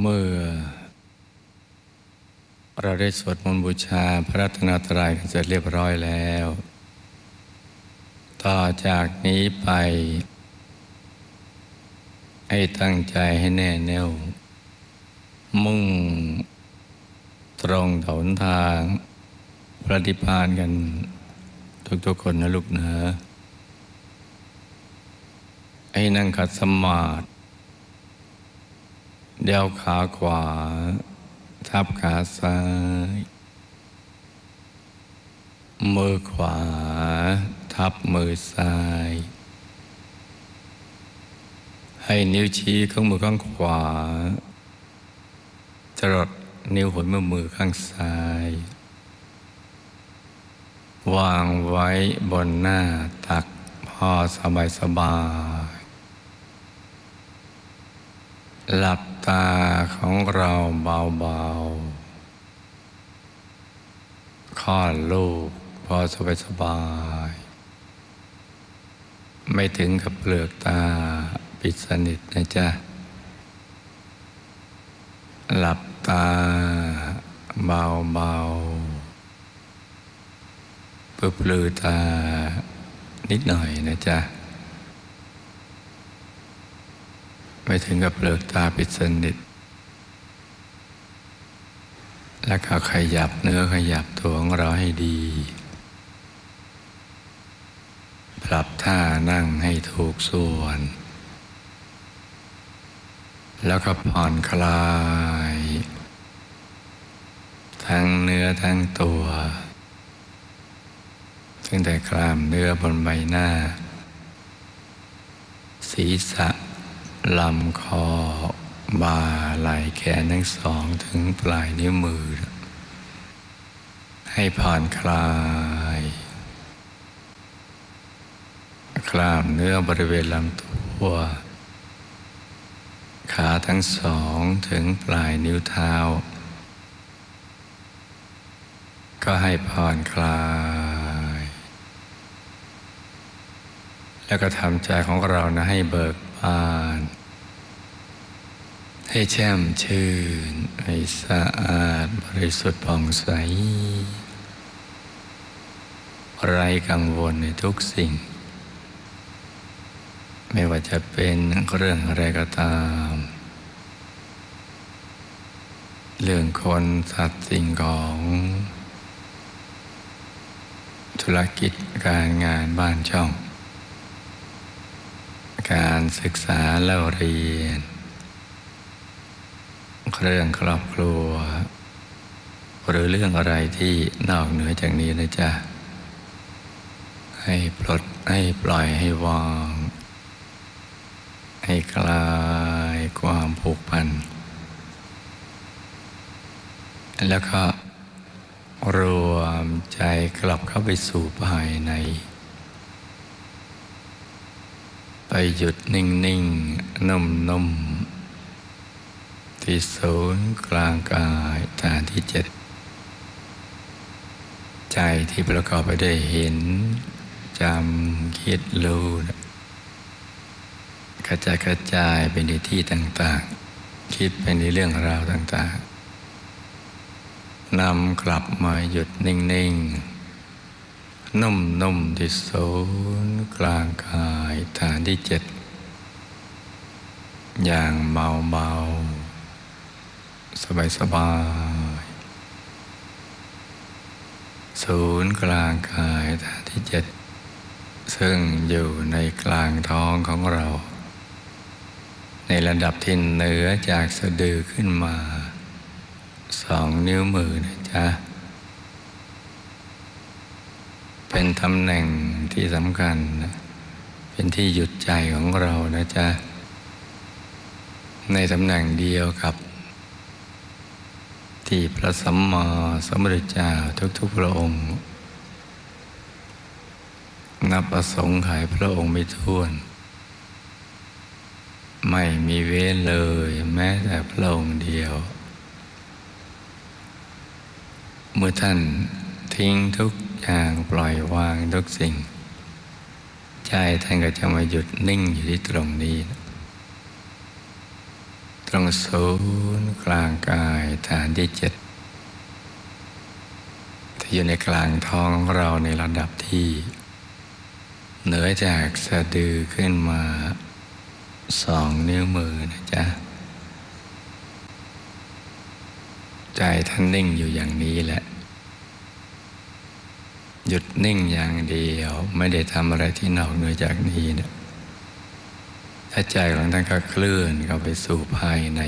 เมื่อ เราได้สวดมนต์บูชาพระรัตนตรัยกันเสร็จเรียบร้อยแล้ว ต่อจากนี้ไป ให้ตั้งใจให้แน่แน่ว มุ่ง ตรงถนทางพระนิพพานกัน ทุกๆคนนะลูกนะให้นั่งขัดสมาธิ เดี่ยวขาขวา ทับขาซ้าย มือขวา ทับมือซ้าย ให้นิ้วชี้ข้างมือข้างขวา จรดนิ้วหัวแม่มือข้างซ้าย วางไว้บนหน้าตักพอสบายสบาย หลับ ตาของเราเบาๆคลอดลูกพอสบายสบาย ไม่ถึงกับเปลือกตาปิดสนิทนะจ๊ะ หลับตาเบาๆเปลือตานิดหน่อยนะจ๊ะ ไม่ถึงกับเปลือกตาปิดสนิท แล้วก็ขยับเนื้อขยับตัวของเราให้ดี ปรับท่านั่งให้ถูกส่วน แล้วก็ผ่อนคลาย ทั้งเนื้อทั้งตัวตั้งแต่กล้ามเนื้อบนใบหน้า ศีรษะ ลำคอบ่าไหล่แขนทั้งสองถึงปลายนิ้วมือ ให้ผ่อนคลาย กล้ามเนื้อบริเวณลำตัว ขาทั้งสองถึงปลายนิ้วเท้า ก็ให้ผ่อนคลาย แล้วก็ทำใจของเรานะให้เบิกบาน ให้แช่มชื่น ให้สะอาดบริสุทธิ์ผ่องใส ไรกังวลในทุกสิ่ง ไม่ว่าจะเป็นเรื่องอะไรก็ตาม เรื่องคนสัตว์สิ่งของ ธุรกิจการงานบ้านช่อง การศึกษาเล่าเรียน เรื่องครอบครัว หรือเรื่องอะไรที่นอกเหนือจากนี้นะจ๊ะ ให้ปลดให้ปล่อยให้วาง ให้คลายความผูกพัน แล้วก็รวมใจกลับเข้าไปสู่ภายใน ไปหยุดนิ่งนิ่งนุ่มนุ่ม ที่ศูนย์กลางกายฐานที่เจ็ดใจที่ประกอบไปด้วยเห็นจำคิดรู้นะกระจายกระจายไปในที่ต่างๆ คิดไปในเรื่องราวต่างๆนำกลับมาหยุดนิ่งๆ นุ่มๆที่ศูนย์กลางกายฐานที่เจ็ดอย่างเบาๆ สบายๆศูนย์กลางกายฐานที่เจ็ดซึ่งอยู่ในกลางท้องของเรา ในระดับที่เหนือจากสะดือขึ้นมาสองนิ้วมือนะจ๊ะ เป็นตำแหน่งที่สำคัญนะเป็นที่หยุดใจของเรานะจ๊ะ ในตำแหน่งเดียวกับ ที่พระสัมมาสัมพุทธเจ้าทุกๆพระองค์ นับประสงค์ขายพระองค์ไม่ท้วน ไม่มีเว้นเลย แม้แต่พระองค์เดียว เมื่อท่านทิ้งทุกอย่างปล่อยวางทุกสิ่ง ใจท่านก็จะมาหยุดนิ่งอยู่ที่ตรงนี้ ตรงศูนย์กลางกายฐานที่เจ็ดที่อยู่ในกลางท้องของเราในระดับที่ เหนือจากสะดือขึ้นมาสองนิ้วมือนะจ๊ะ ใจท่านนิ่งอยู่อย่างนี้แหละ หยุดนิ่งอย่างเดียวไม่ได้ทำอะไรที่นอกเหนือจากนี้เนะ ถ้าใจของท่านก็เคลื่อนเข้าไปสู่ภายใน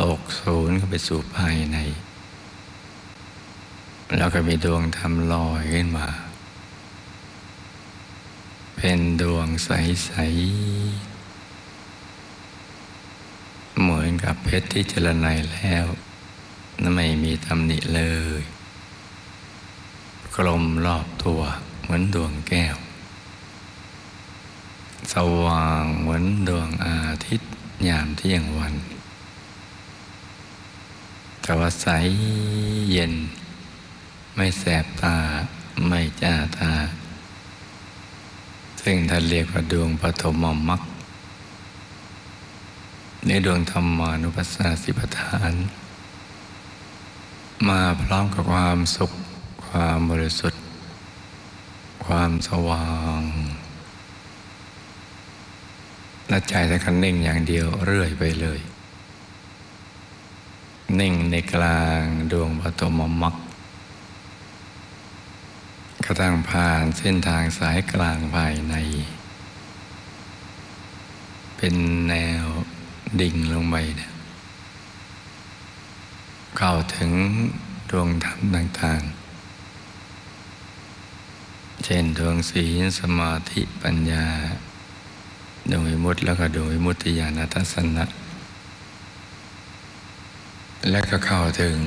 ตกศูนย์เข้าไปสู่ภายใน แล้วก็มีดวงธรรมลอยขึ้นมา เป็นดวงใส ๆ เหมือนกับเพชรที่เจรไนยแล้วนั่นไม่มีตำหนิเลย กลมรอบตัวเหมือนดวงแก้ว สว่างเหมือนดวงอาทิตย์ยามเที่ยงวัน แต่ว่าใสเย็น ไม่แสบตาไม่จ้าตา ซึ่งท่านเรียกว่าดวงปฐมมรรคในดวงธรรมานุปัสสนาสิปทาน มาพร้อมกับความสุข ความบริสุทธิ์ ความสว่าง และใจท่านนิ่งอย่างเดียวเรื่อยไปเลย นิ่งในกลางดวงปฐมมรรคกระทั่งผ่านเส้นทางสายกลางภายใน เป็นแนวดิ่งลงไปเนี่ยเข้าถึงดวงธรรมต่างๆ เช่นดวงศีลสมาธิปัญญา ดวงวิมุตติแล้วก็ดวงวิมุตติญาณทัศนะ และก็เข้าถึง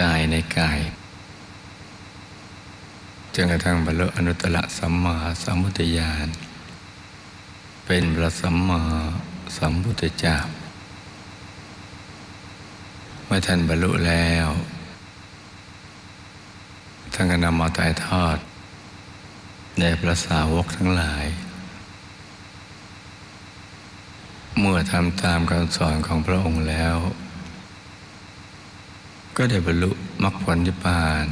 กายในกายจนกระทั่งบรรลุอนุตตรสัมมาสัมพุทธญาณเป็นพระสัมมาสัมพุทธเจ้าเมื่อท่านบรรลุแล้วท่านก็นำมาถ่ายทอดในพระสาวกทั้งหลาย เมื่อทำตามคำสอนของพระองค์แล้ว ก็ได้บรรลุมรรคผลนิพพาน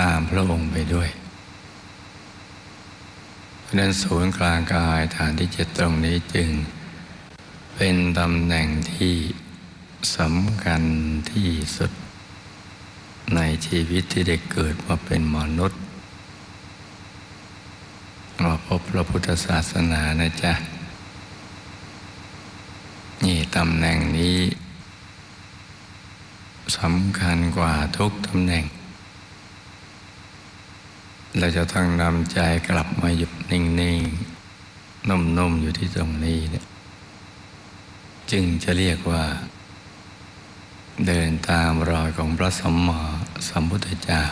ตามพระองค์ไปด้วยเพราะนั้นศูนย์กลางกายฐานที่เจ็ดตรงนี้จึง เป็นตำแหน่งที่สำคัญที่สุด ในชีวิตที่ได้เกิดมาเป็นมนุษย์มา พระพุทธศาสนานะจ๊ะ นี่ตำแหน่งนี้สำคัญกว่าทุกตำแหน่ง เราจะต้องนำใจกลับมาหยุดนิ่งๆ นุ่มๆ อยู่ที่ตรงนี้เนี่ยจึงจะเรียกว่า เดินตามรอยของพระสัมมาสัมพุทธเจ้า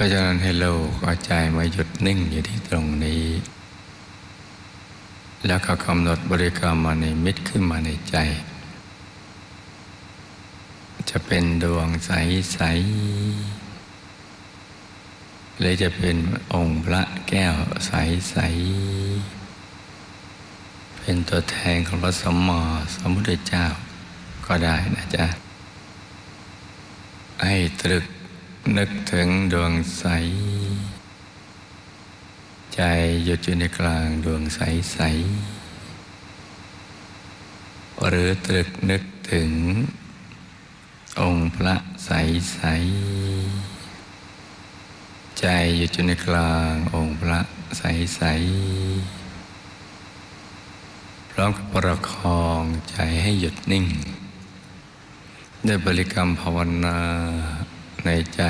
ราะฉะนั้นให้เราเอาใจมาหยุดนิ่งอยู่ที่ตรงนี้ แล้วก็กำหนดบริกรรมมาในมิตรขึ้นมาในใจ จะเป็นดวงใสๆหรือจะเป็นองค์พระแก้วใสๆเป็นตัวแทนของพระสมมาสัมพุทธเจ้าก็ได้นะจ๊ะให้ตรึก นึกถึงดวงใส ใจหยุดอยู่ในกลางดวงใสๆหรือตรึกนึกถึง องค์พระใสๆใจหยุดอยู่ในกลางองค์พระใสๆพร้อมกับประคองใจให้หยุดนิ่งด้วยบริกรรมภาวนา ในใจ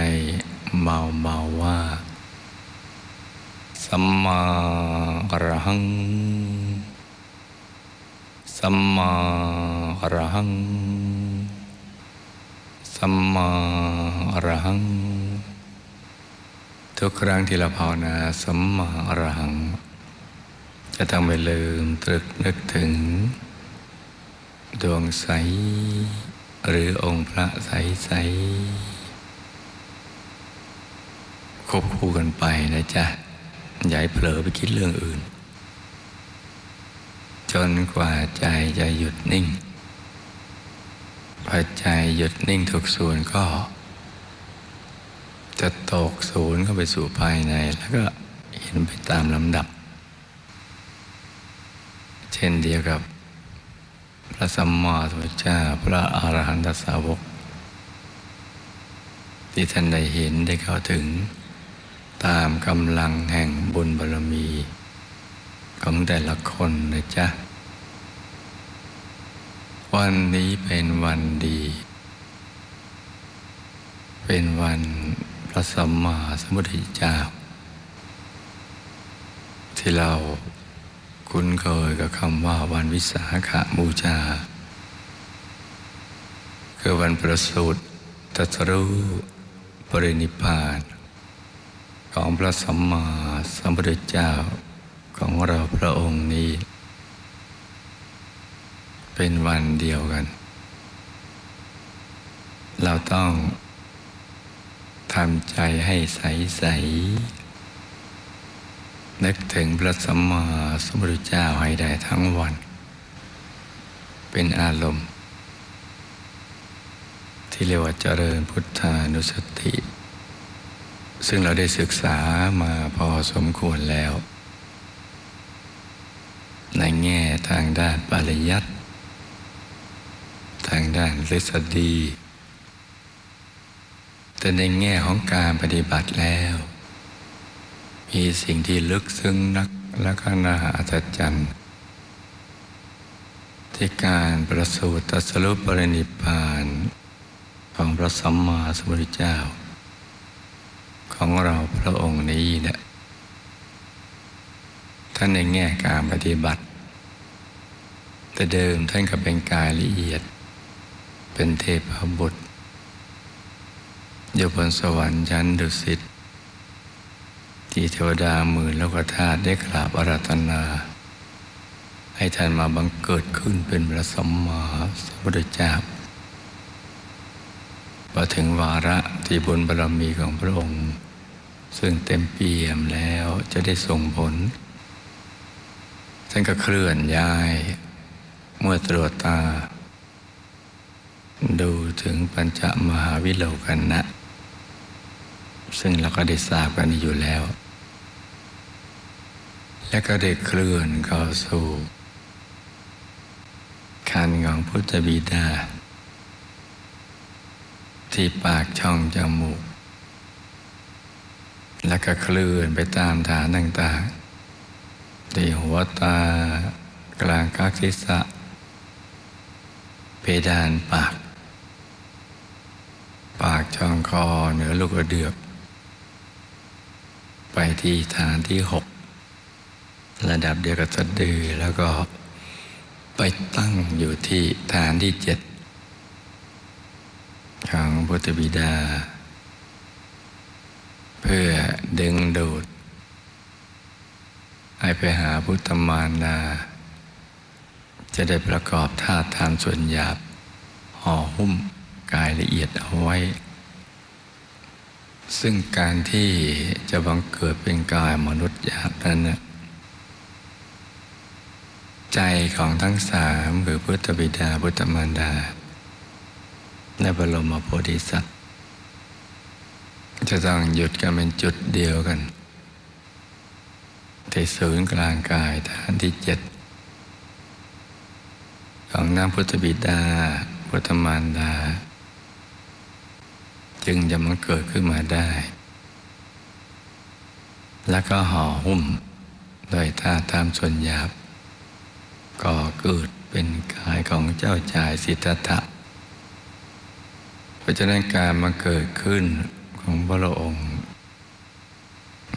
เบาเบาว่า สัมมาอรหัง สัมมาอรหัง สัมมาอรหัง ทุกครั้งที่เราภาวนาสัมมาอรหัง จะต้องไม่ลืมตรึกนึกถึง ดวงใส หรือองค์พระใสใส ควบคู่กันไปนะจ๊ะอย่าให้เผลอไปคิดเรื่องอื่น จนกว่าใจจะหยุดนิ่งพอใจหยุดนิ่งทุกส่วนก็ จะตกศูนย์เข้าไปสู่ภายใน แล้วก็เห็นไปตามลำดับ เช่นเดียวกับ พระสัมมาสัมพุทธเจ้าพระอรหันตสาวก ที่ท่านได้เห็นได้เข้าถึง ตามกำลังแห่งบุญบารมี ของแต่ละคนนะจ๊ะ วันนี้เป็นวันดี เป็นวันพระสัมมาสัมพุทธเจ้า ที่เราคุ้นเคยกับคำว่าวันวิสาขบูชาคือวันประสูติตรัสรู้ปรินิพพาน ของพระสัมมาสัมพุทธเจ้าของเราพระองค์นี้ เป็นวันเดียวกัน เราต้องทำใจให้ใสใสนึกถึงพระสัมมาสัมพุทธเจ้าให้ได้ทั้งวัน เป็นอารมณ์ ที่เรียกว่าเจริญพุทธานุสติ ซึ่งเราได้ศึกษามาพอสมควรแล้ว ในแง่ทางด้านปริยัติทางด้านทฤษฎี แต่ในแง่ของการปฏิบัติแล้ว มีสิ่งที่ลึกซึ้งนักและก็น่าอัศจรรย์ที่การประสูติตรัสรุปปรินิพานของพระสัมมาสัมพุทธเจ้า ของเราพระองค์นี้เนี่ยท่านในแง่การปฏิบัติ แต่เดิมท่านก็เป็นกายละเอียด เป็นเทพบุตรอยู่บนสวรรค์ชั้นดุสิตที่เทวดาหมื่นแล้วก็ทาสได้กราบอาราธนา ให้ท่านมาบังเกิดขึ้นเป็นพระสมมาสัมพุทธเจ้าพอถึงวาระที่บุญบารมีของพระองค์ ซึ่งเต็มเปี่ยมแล้วจะได้ส่งผลท่านก็เคลื่อนย้าย เมื่อตรวจตา ดูถึงปัญจมหาวิโลกันนะ ซึ่งเราก็ได้ทราบกันอยู่แล้ว และก็ได้เคลื่อนเข้าสู่คันของพุทธบิดา ที่ปากช่องจมูก แล้วก็เคลื่อนไปตามฐานต่างๆที่หัวตากลางกักศีรษะ เพดานปาก ปากช่องคอเหนือลูกกระเดือกไปที่ฐานที่หกระดับเดียวกับสะดือแล้วก็ไปตั้งอยู่ที่ฐานที่เจ็ดของพุทธบิดา เพื่อดึงดูด ให้ไปหาพุทธมารดา จะได้ประกอบธาตุทางส่วนหยาบห่อหุ้มกายละเอียดเอาไว้ ซึ่งการที่จะบังเกิดเป็นกายมนุษย์หยาบนั้นนะใจของทั้งสามคือพุทธบิดาพุทธมารดา และบรมโพธิสัตว์ จะต้องหยุดกันเป็นจุดเดียวกันที่ศูนย์กลางกายฐานที่เจ็ดของนางพุทธบิดาพุทธมารดา จึงจะมันเกิดขึ้นมาได้ แล้วก็ห่อหุ้มโดยท่าตามส่วนหยาบก่อเกิดเป็นกายของเจ้าชายสิทธัตถะเพราะฉะนั้นการมาเกิดขึ้น ของพระองค์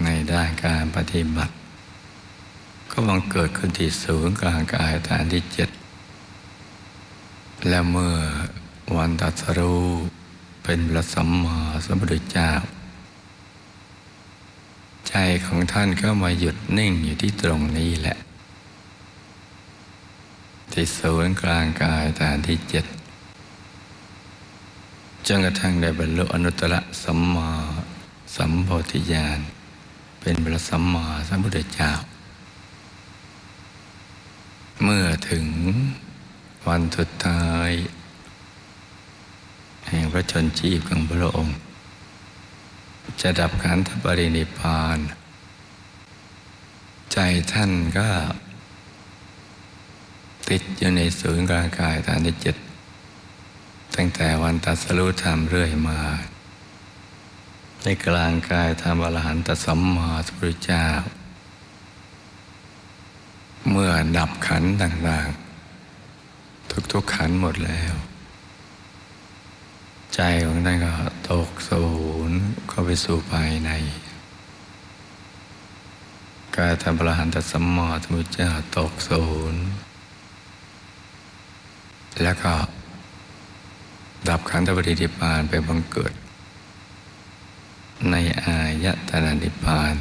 ในด้านการปฏิบัติ ก็บังเกิดขึ้นที่ศูนย์กลางกายฐานที่เจ็ดและเมื่อวันตัสรู้เป็นพระสัมมาสัมพุทธเจ้า ใจของท่านก็มาหยุดนิ่งอยู่ที่ตรงนี้แหละ ที่ศูนย์กลางกายฐานที่เจ็ด จนกระทั่งได้บรรลุอนุตตรสัมมาสัมโพธิญาณเป็นพระสัมมาสัมพุทธเจ้า เมื่อถึงวันสุดท้าย แห่งพระชนชีพของพระองค์ จะดับขันธปรินิพพาน ใจท่านก็ ติดอยู่ในศูนย์กลางกายฐานที่เจ็ด ตั้งแต่วันตัสรู้ธรรมเรื่อยมา ในกลางกายธรรมอรหันตสัมมาสัมพุทธเจ้า เมื่อดับขันต่างๆ ทุกๆขันหมดแล้ว ใจของท่านก็ตกศูนย์เข้าไปสู่ภายใน กายธรรมอรหันตสัมมาสัมพุทธเจ้าตกศูนย์แล้วก็ ดับขันธปรินิพานไปบังเกิด ในอายตนะนิพพาน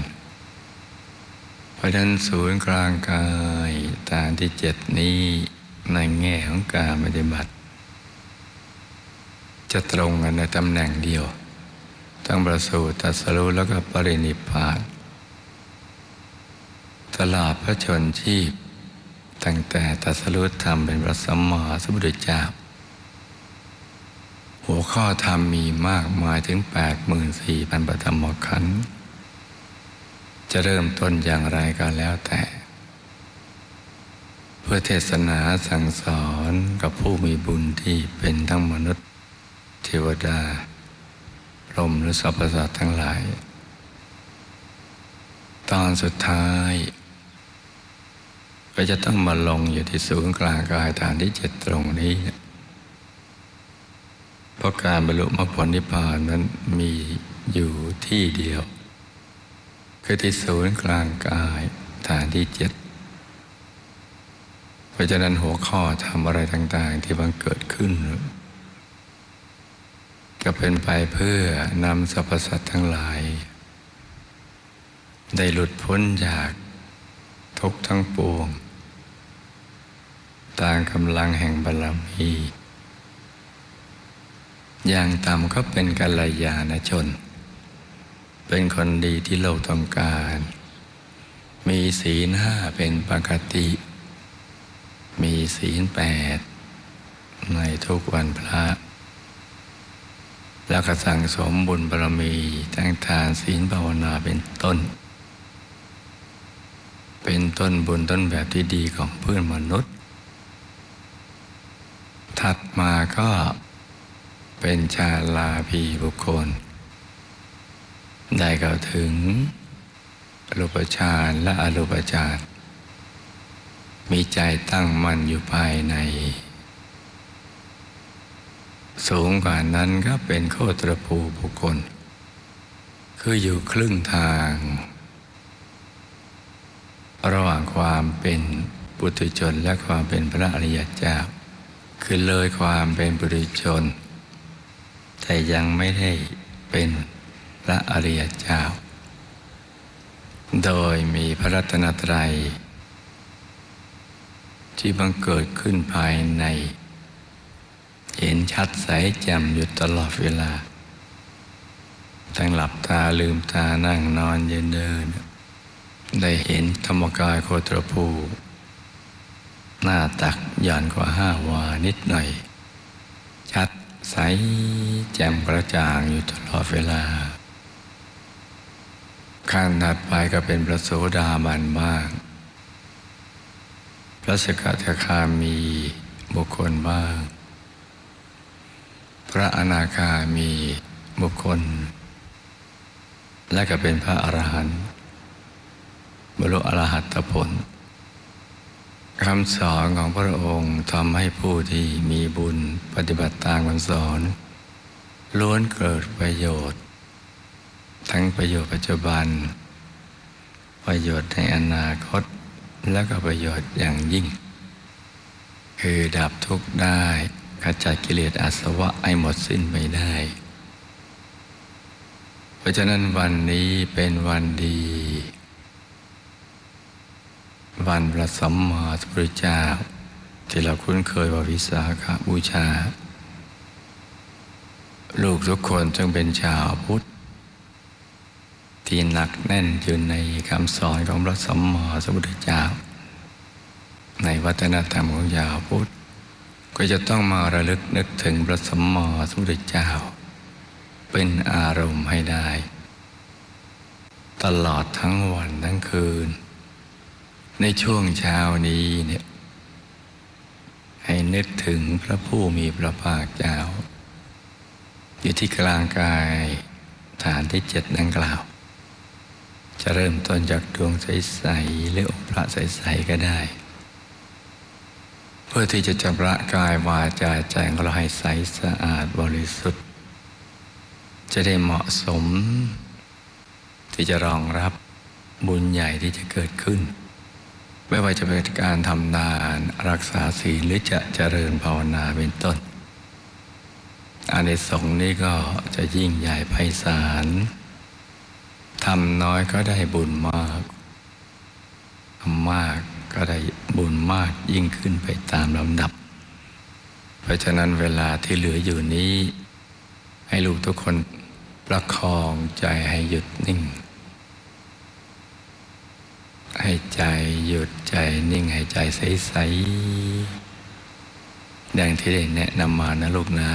เพราะฉะนั้นศูนย์กลางกายฐานที่เจ็ดนี้ในแง่ของการปฏิบัติ จะตรงกันในตำแหน่งเดียวทั้งประสูติตรัสรู้แล้วก็ปรินิพพาน ตลอดพระชนชีพ ตั้งแต่ตรัสรู้ธรรมเป็นพระสัมมาสัมพุทธเจ้า หัวข้อธรรมมีมากมายถึง 84,000ปฐมขันธ์จะเริ่มต้นอย่างไรก็แล้วแต่ เพื่อเทศนาสั่งสอนกับผู้มีบุญที่เป็นทั้งมนุษย์ เทวดา พรหมหรือสรรพสัตว์ทั้งหลาย ตอนสุดท้าย ก็จะต้องมาลงอยู่ที่ศูนย์กลางกายฐานที่เจ็ดตรงนี้ เพราะการบรรลุมรรคผลนิพพานนั้นมีอยู่ที่เดียว คือที่ศูนย์กลางกายฐานที่เจ็ดเพราะฉะนั้นหัวข้อทำอะไรต่างๆ ที่บังเกิดขึ้น ก็เป็นไปเพื่อนำสรรพสัตว์ทั้งหลาย ได้หลุดพ้นจากทุกทั้งปวงตามกำลังแห่งบารมี อย่างต่ำก็เป็นกัลยาณชน เป็นคนดีที่โลกต้องการ มีศีลห้าเป็นปกติ มีศีลแปดในทุกวันพระแล้วก็สั่งสมบุญบารมีทั้งทานศีลภาวนาเป็นต้น เป็นต้นบุญต้นแบบที่ดีของเพื่อนมนุษย์ ถัดมาก็ เป็นชาลาภีบุคคล ได้กล่าวถึงรูปฌานและอรูปฌานมีใจตั้งมั่นอยู่ภายใน สูงกว่านั้นก็เป็นโคตรภูบุคคล คืออยู่ครึ่งทาง ระหว่างความเป็นปุถุชนและความเป็นพระอริยเจ้า คือเลยความเป็นปุถุชน แต่ยังไม่ได้เป็นพระอริยเจ้า โดยมีพระรัตนตรัย ที่บังเกิดขึ้นภายใน เห็นชัดใสแจ่มอยู่ตลอดเวลา ทั้งหลับตาลืมตานั่งนอนยืนเดิน ได้เห็นธรรมกายโคตรภูหน้าตักหย่อนกว่าห้าวานิดหน่อย ชัด ใสแจ่มกระจ่างอยู่ตลอดเวลาขั้นถัดไปก็เป็นพระโสดาบันบ้าง พระสกทาคามีบุคคลบ้าง พระอนาคามีบุคคล และก็เป็นพระอรหันต์บรรลุอรหัตผล คำสอนของพระองค์ทำให้ผู้ที่มีบุญปฏิบัติตามคำสอน ล้วนเกิดประโยชน์ ทั้งประโยชน์ปัจจุบัน ประโยชน์ในอนาคต และก็ประโยชน์อย่างยิ่ง คือดับทุกข์ได้ขจัดกิเลสอาสวะให้หมดสิ้นไปได้ เพราะฉะนั้นวันนี้เป็นวันดี วันพระสัมมาสัมพุทธเจ้าที่เราคุ้นเคยว่าวิสาขาบูชา ลูกทุกคนจึงเป็นชาวพุทธ ที่หนักแน่นอยู่ในคำสอนของพระสัมมาสัมพุทธเจ้า ในวัฒนธรรมของชาวพุทธ ก็จะต้องมาระลึกนึกถึงพระสมมอสมุทรเจ้า เป็นอารมณ์ให้ได้ ตลอดทั้งวันทั้งคืน ในช่วงเช้านี้เนี่ยให้นึกถึงพระผู้มีพระภาคเจ้า อยู่ที่กลางกายฐานที่เจ็ดดังกล่าว จะเริ่มต้นจากดวงใสๆหรือองค์พระใสๆก็ได้ เพื่อที่จะชำระกายวาจาใจของเราให้ใสสะอาดบริสุทธิ์ จะได้เหมาะสม ที่จะรองรับบุญใหญ่ที่จะเกิดขึ้น ไม่ว่าจะเป็นการทำนานรักษาศีลหรือจะเจริญภาวนาเป็นต้นอานิสงส์นี้ก็จะยิ่งใหญ่ไพศาลทำน้อยก็ได้บุญมากทำมากก็ได้บุญมากยิ่งขึ้นไปตามลำดับ เพราะฉะนั้นเวลาที่เหลืออยู่นี้ ให้ลูกทุกคนประคองใจให้หยุดนิ่ง ให้ใจหยุดใจนิ่งให้ใจใสๆดังที่ได้แนะนำมานะลูกนะ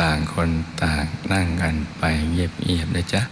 ต่างคนต่างนั่งกันไปเงียบๆนะจ๊ะ